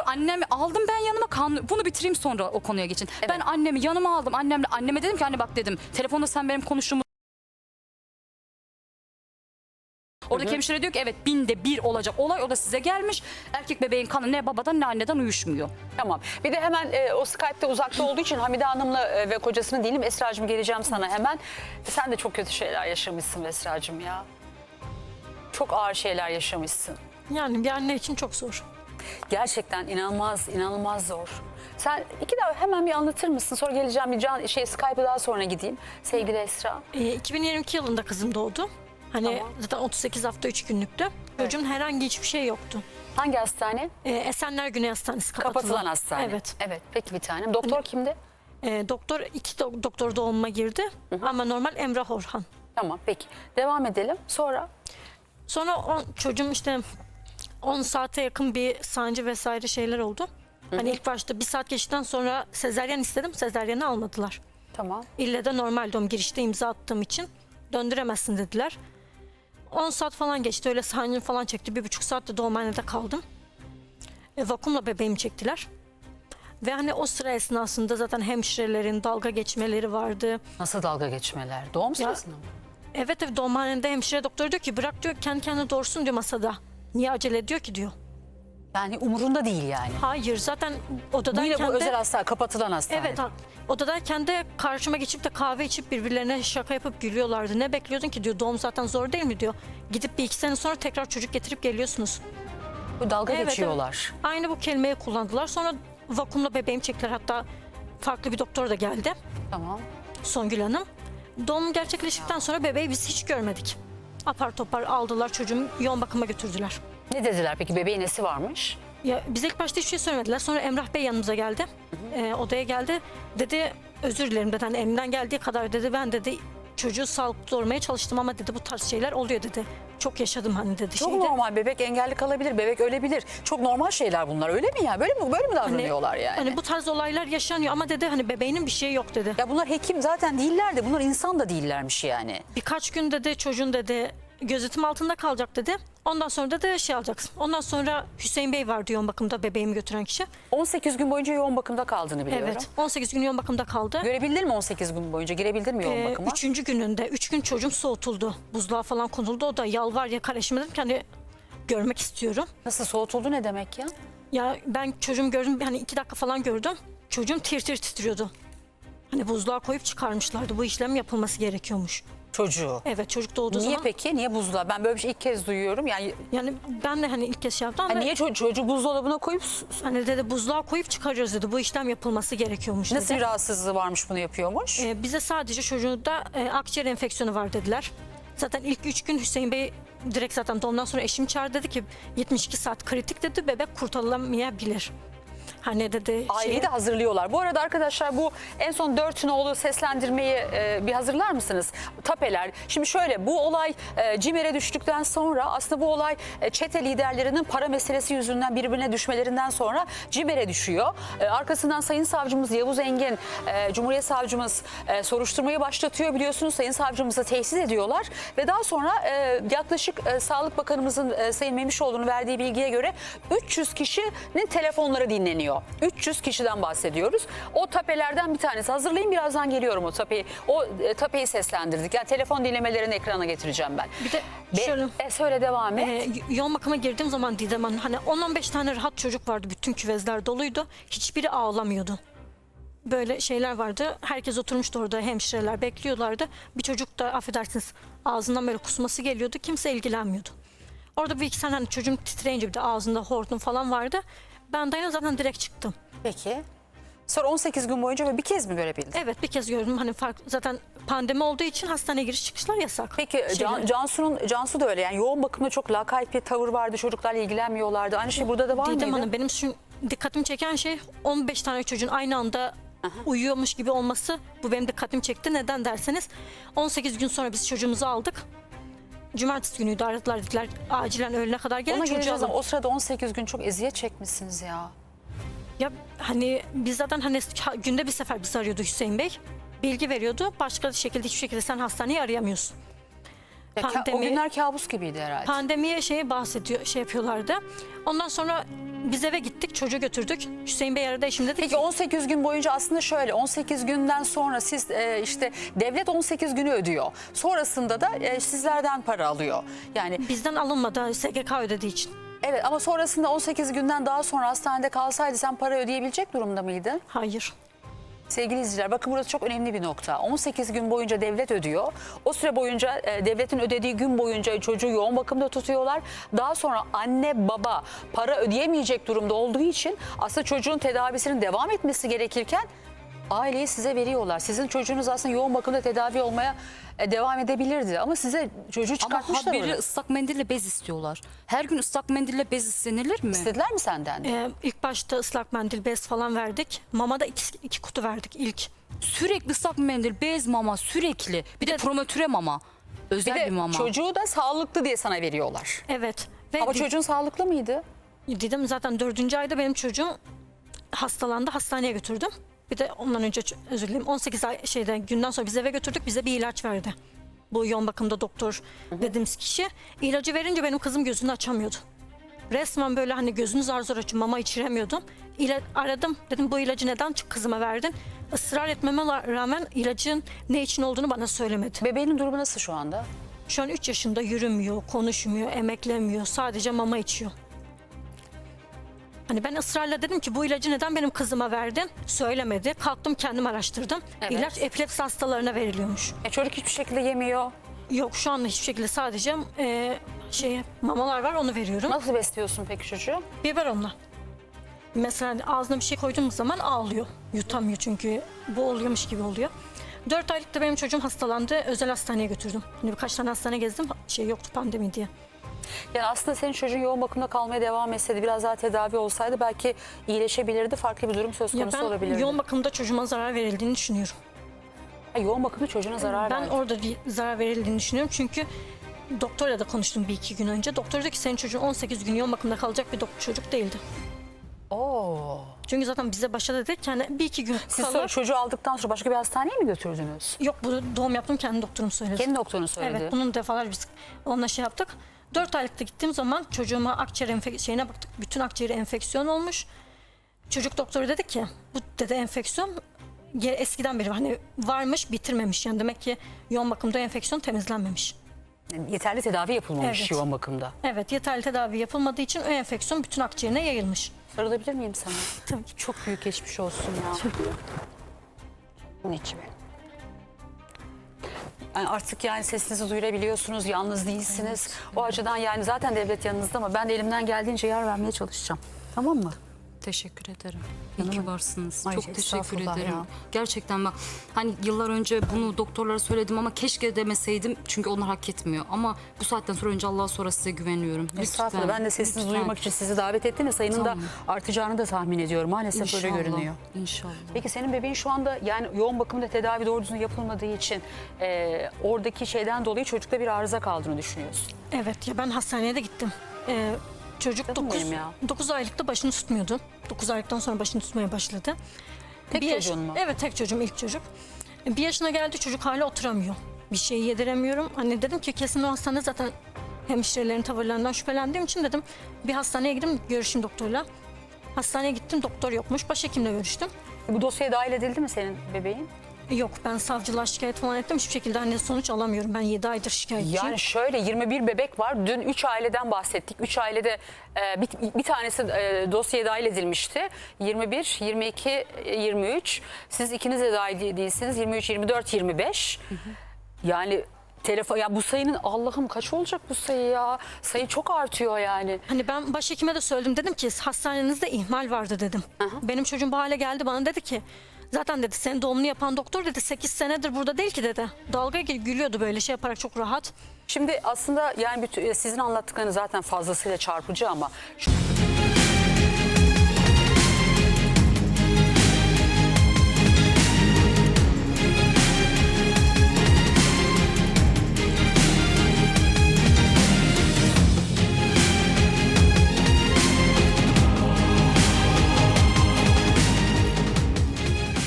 Sonra annemi aldım ben yanıma kan bunu bitireyim sonra o konuya geçin. Ben annemi yanıma aldım. Annemle anneme dedim ki anne bak dedim. Telefonda sen benim konuştuğumu Oradaki hemşire diyor ki evet binde bir olacak olay o da size gelmiş. Erkek bebeğin kanı ne babadan ne anneden uyuşmuyor. Tamam. Bir de hemen e, o Skype'te uzakta olduğu için Hamide Hanım'la e, ve kocasını değilim. Esra'cığım geleceğim sana hemen. Sen de çok kötü şeyler yaşamışsın Esra'cığım ya. Çok ağır şeyler yaşamışsın. Yani bir anne için çok zor. Gerçekten inanılmaz, inanılmaz zor. Sen iki daha hemen bir anlatır mısın? Sonra geleceğim bir can, şey Skype'a daha sonra gideyim. Sevgili Esra. Ee, 2022 yılında kızım doğdu. Hani Tamam. zaten 38 hafta 3 günlüktü. Çocuğun herhangi hiçbir şey yoktu. Hangi hastane? Ee, Esenler Güney Hastanesi kapatılan. Kapatılan hastane. Evet. Evet. Peki bir tanem. Doktor kimdi? Ee, doktor iki do- doktor doğumuma girdi ama normal Emrah Orhan. Tamam peki. Devam edelim. Sonra Sonra on, çocuğum işte 10 saate yakın bir sancı vesaire şeyler oldu. Hani ilk başta bir saat geçtikten sonra sezeryen istedim. Sezeryeni almadılar. tamam. İlle de normal doğum girişte imza attığım için döndüremezsin dediler. 10 saat falan geçti öyle sancı falan çekti. Bir buçuk saatte doğumhanede kaldım. E, vakumla bebeğimi çektiler. Ve hani o sıra esnasında zaten hemşirelerin dalga geçmeleri vardı. Nasıl dalga geçmeler? Doğum sırasında mı? Evet evet doğumhanede hemşire doktor diyor ki bırak diyor kendi kendine doğursun diyor masada. Niye acele ediyor ki diyor. Yani umurunda değil yani. Hayır zaten Bu odadayken yine bu de... özel hastane, kapatılan hastane. Evet ha- odadayken de karşıma geçip de kahve içip birbirlerine şaka yapıp gülüyorlardı. Ne bekliyordun ki diyor doğum zaten zor değil mi diyor. Gidip bir iki sene sonra tekrar çocuk getirip geliyorsunuz. Bu dalga Evet, geçiyorlar. Aynı bu kelimeyi kullandılar. Sonra vakumla bebeğimi çektiler. Hatta farklı bir doktor da geldi. Tamam. Songül Hanım. Doğum gerçekleştikten sonra bebeği biz hiç görmedik. Apar topar aldılar çocuğumu yoğun bakıma götürdüler. Ne dediler peki? Bebeğin nesi varmış? Ya bize ilk başta hiçbir şey söylemediler. Sonra Emrah Bey yanımıza geldi. Ee, odaya geldi. Dedi özür dilerim dedi. Hani elimden geldiği kadar dedi. Ben dedi çocuğu sağlıklı doğurmaya çalıştım ama dedi bu tarz şeyler oluyor dedi. Çok yaşadım hani dedi. Çok Şeyde- normal. Bebek engelli kalabilir, bebek ölebilir. Çok normal şeyler bunlar. Öyle mi ya? Böyle mi böyle mi davranıyorlar yani? Hani bu tarz olaylar yaşanıyor ama dedi hani bebeğinin bir şeyi yok dedi. Ya bunlar hekim zaten değiller de bunlar insan da değillermiş yani. Birkaç gün dedi çocuğun dedi gözetim altında kalacak dedi. Ondan sonra da şey alacaksın. Ondan sonra Hüseyin Bey vardı yoğun bakımda bebeğimi götüren kişi. 18 gün boyunca yoğun bakımda kaldığını biliyorum. Evet 18 gün yoğun bakımda kaldı. Görebildin mi 18 gün boyunca? Girebildin mi yoğun Ee, bakıma? üçüncü gününde, üç gün çocuğum soğutuldu. Buzluğa falan konuldu. O da yalvar yakar eşime dedim ki hani görmek istiyorum. Nasıl soğutuldu ne demek ya? Ya ben çocuğumu gördüm hani iki dakika falan gördüm. Çocuğum tir tir titriyordu. Hani buzluğa koyup çıkarmışlardı. Bu işlem yapılması gerekiyormuş. Çocuğu. Evet çocuk doğduğu Niye zaman. peki? Niye buzluğa? Ben böyle bir şey ilk kez duyuyorum. Yani Yani ben de hani ilk kez şey yaptım ama hani niye ço- çocuğu buzdolabına koyup hani dedi buzluğa koyup çıkarıyoruz dedi. Bu işlem yapılması gerekiyormuş nasıl dedi. bir rahatsızlığı varmış bunu yapıyormuş? Ee, bize sadece çocuğunda e, akciğer enfeksiyonu var dediler. Zaten ilk üç gün Hüseyin Bey direkt zaten doğumdan sonra eşim çağırdı dedi ki 72 saat kritik dedi bebek kurtarılamayabilir. Hani dedi Aileyi şeye- de hazırlıyorlar. Bu arada arkadaşlar bu en son dört nolu seslendirmeyi e, bir hazırlar mısınız? Tapeler. Şimdi şöyle bu olay e, CİMER'e düştükten sonra aslında bu olay e, çete liderlerinin para meselesi yüzünden birbirine düşmelerinden sonra CİMER'e düşüyor. E, arkasından Sayın Savcımız Yavuz Engin, e, Cumhuriyet Savcımız e, soruşturmayı başlatıyor biliyorsunuz. Sayın Savcımızı tesis ediyorlar ve daha sonra e, yaklaşık e, Sağlık Bakanımızın e, Sayın Memişoğlu'nun verdiği bilgiye göre 300 kişinin telefonları dinleniyor. 300 kişiden bahsediyoruz. O tapelerden bir tanesi. Hazırlayın birazdan geliyorum o tapeyi. O e, tapeyi seslendirdik. Yani telefon dinlemelerini ekrana getireceğim ben. Bir de Be- şöyle e, söyle devam et. e, y- yoğun bakıma girdiğim zaman Didem Hanım hani 10-15 tane rahat çocuk vardı. Bütün küvezler doluydu. Hiçbiri ağlamıyordu. Böyle şeyler vardı. Herkes oturmuştu orada hemşireler bekliyorlardı. Bir çocuk da affedersiniz ağzından böyle kusması geliyordu. Kimse ilgilenmiyordu. Orada bir iki tane hani çocuğum titreyince bir de ağzında hortum falan vardı. Ben dayanıp zaten direkt çıktım. Peki. Sonra 18 gün boyunca böyle bir kez mi görebildin? Evet bir kez gördüm hani fark zaten pandemi olduğu için hastaneye giriş çıkışlar yasak. Peki Can, Şeyler. Cansu'nun Cansu da öyle yani yoğun bakımda çok lakayt bir tavır vardı. Çocuklarla ilgilenmiyorlardı. Aynı şey burada da var Didem mıydı? Hanım benim şu dikkatimi çeken şey 15 tane çocuğun aynı anda uyuyormuş gibi olması bu benim dikkatimi çekti. Neden derseniz 18 gün sonra biz çocuğumuzu aldık. Cumartesi günüydü aradılar dediler acilen öğlene kadar gelin Ona çocuğu geleceğiz alın. ama o sırada 18 gün çok eziyet çekmişsiniz ya. Ya hani biz zaten hani ha- günde bir sefer bizi arıyordu Hüseyin Bey. Bilgi veriyordu. Başka şekilde hiçbir şekilde sen hastaneyi arayamıyorsun. Ya ka- o Pandemi- günler kabus gibiydi herhalde. Pandemiye şey bahsediyor, şey yapıyorlardı. Ondan sonra biz eve gittik, çocuğu götürdük. Hüseyin Bey aradı eşim dedi Peki ki 18 gün boyunca aslında şöyle 18 günden sonra siz e, işte devlet 18 günü ödüyor. Sonrasında da e, sizlerden para alıyor. Yani bizden alınmadı SGK ödediği için. evet ama sonrasında 18 günden daha sonra hastanede kalsaydı sen para ödeyebilecek durumda mıydın? Hayır. Sevgili izleyiciler bakın burası çok önemli bir nokta. 18 gün boyunca devlet ödüyor. O süre boyunca e, devletin ödediği gün boyunca çocuğu yoğun bakımda tutuyorlar. Daha sonra anne baba para ödeyemeyecek durumda olduğu için aslında çocuğun tedavisinin devam etmesi gerekirken aileyi size veriyorlar. Sizin çocuğunuz aslında yoğun bakımda tedavi olmaya e, devam edebilirdi ama size çocuğu Ama çıkartmışlar haberi ıslak mendille bez istiyorlar. Her gün ıslak mendille bez istenilir mi? İstediler mi senden? Ee, ilk başta ıslak mendil, bez falan verdik. Mama da iki, iki kutu verdik ilk. Sürekli ıslak mendil, bez mama sürekli. Bir de promotüre mama. Bir Özel bir, de mama. çocuğu da sağlıklı diye sana veriyorlar. Evet. Ve Ama di- çocuğun sağlıklı mıydı? dedim zaten dördüncü ayda benim çocuğum hastalandı. Hastaneye götürdüm. Bir de ondan önce özür dilerim 18 ay şeyde günden sonra biz eve götürdük. Bize bir ilaç verdi. Bu yoğun bakımda doktor dediğimiz kişi. İlacı verince benim kızım gözünü açamıyordu. Resmen böyle hani gözünü zar zor açıp mama içiremiyordum. İla aradım dedim bu ilacı neden kızıma verdin? Israr etmeme rağmen ilacın ne için olduğunu bana söylemedi. Bebeğinin durumu nasıl şu anda? Şu an 3 yaşında yürümüyor, konuşmuyor, emeklemiyor. Sadece mama içiyor. Hani ben ısrarla dedim ki bu ilacı neden benim kızıma verdin? Söylemedi. Kalktım kendim araştırdım. Evet. İlaç epilepsi hastalarına veriliyormuş. E, çocuk hiçbir şekilde yemiyor. Yok şu anda hiçbir şekilde sadece e, şey mamalar var onu veriyorum. Nasıl besliyorsun peki çocuğu? Biberonla. Mesela ağzına bir şey koyduğumuz zaman ağlıyor. Yutamıyor çünkü bu oluyormuş gibi oluyor. 4 aylıkta benim çocuğum hastalandı. Özel hastaneye götürdüm. Hani birkaç tane hastane gezdim. Şey yoktu pandemi diye. Yani aslında senin çocuğun yoğun bakımda kalmaya devam etseydi, biraz daha tedavi olsaydı belki iyileşebilirdi, farklı bir durum söz Ya konusu ben olabilirdi. yoğun bakımda çocuğuma zarar verildiğini düşünüyorum. Ha, yoğun bakımda çocuğuna zarar ben verdi. orada bir zarar verildiğini düşünüyorum çünkü doktorla da konuştum bir iki gün önce. Doktor dedi ki senin çocuğun 18 gün yoğun bakımda kalacak bir dok- çocuk değildi. Oo. Çünkü zaten bize başta dedi ki hani bir iki gün Siz sonra çocuğu aldıktan sonra başka bir hastaneye mi götürdünüz? Yok bu doğum yaptım kendi doktorum söyledi. Kendi doktorun söyledi. Evet bunun defalarca biz onunla şey yaptık. 4 aylıkta gittiğim zaman çocuğuma akciğer enfek- şeyine baktık. Bütün akciğeri enfeksiyon olmuş. Çocuk doktoru dedi ki bu dedi enfeksiyon ge- eskiden beri hani varmış bitirmemiş. Yani demek ki yoğun bakımda enfeksiyon temizlenmemiş. Yani yeterli tedavi yapılmamış Evet. yoğun bakımda. Evet yeterli tedavi yapılmadığı için o enfeksiyon bütün akciğerine yayılmış. Sarılabilir miyim sana? Tabii ki. Çok büyük geçmiş olsun ya. Bunun için. Artık yani sesinizi duyurabiliyorsunuz, yalnız değilsiniz. O açıdan yani zaten devlet yanınızda ama ben de elimden geldiğince yer vermeye çalışacağım. Tamam mı? Teşekkür ederim. İyi ki varsınız. Ay, Çok teşekkür estağfurullah ederim. ya. Gerçekten bak hani yıllar önce bunu doktorlara söyledim ama keşke demeseydim çünkü onlar hak etmiyor. Ama bu saatten sonra önce Allah'a sonra size güveniyorum. Estağfurullah. Ben de sesinizi lütfen. duyurmak için sizi davet ettim ve sayının Tamam. da artacağını da tahmin ediyorum. Maalesef İnşallah. öyle görünüyor. İnşallah. Peki senin bebeğin şu anda yani yoğun bakımda tedavi doğru düzgün yapılmadığı için e, oradaki şeyden dolayı çocukta bir arıza kaldığını düşünüyorsun. Evet ya ben hastaneye de gittim. Ee, çocuk Canım 9, benim ya. 9 aylıkta başını tutmuyordu. 9 aylıktan sonra başını tutmaya başladı. Tek yaş- çocuğun mu? Evet tek çocuğum ilk çocuk. Bir yaşına geldi çocuk hala oturamıyor. Bir şey yediremiyorum. Anne dedim ki kesin o hastane zaten hemşirelerin tavırlarından şüphelendiğim için dedim bir hastaneye gidip görüşeyim doktorla. Hastaneye gittim doktor yokmuş. Başhekimle görüştüm. Bu dosyaya dahil edildi mi senin bebeğin? Yok ben savcılığa şikayet falan ettim. Hiçbir şekilde hani sonuç alamıyorum. Ben 7 aydır şikayetçiyim. Yani şöyle 21 bebek var. Dün 3 aileden bahsettik. 3 ailede e, bir, bir tanesi e, dosyaya dahil edilmişti. 21, 22, e, 23. Siz ikiniz de dahil de- değilsiniz. 23, 24, 25. Yani telefon ya bu sayının Allah'ım kaç olacak bu sayı ya? Sayı çok artıyor yani. Hani ben başhekime de söyledim dedim ki hastanenizde ihmal vardı dedim. Benim çocuğum bu hale geldi bana dedi ki zaten dedi senin doğumunu yapan doktor dedi 8 senedir burada değil ki dedi. Dalga gül- gülüyordu böyle şey yaparak çok rahat. Şimdi aslında yani bütün, sizin anlattıklarınız zaten fazlasıyla çarpıcı ama şu-